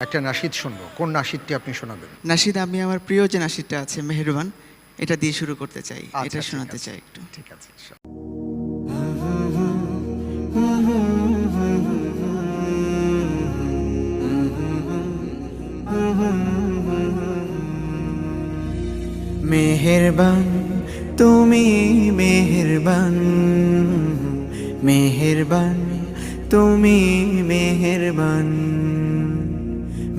একটা নাসিদ শুনব। কোন নাসিদটি আপনি শোনাবেন? নাশিদ আমি আমার প্রিয় যে নাসিদটা আছে মেহেরবান এটা দিয়ে শুরু করতে চাই আচ্ছা, এটা শোনাতে চাই একটু। ঠিক আছে মেহেরবান তুমি মেহেরবান মেহেরবান তুমি মেহেরবান।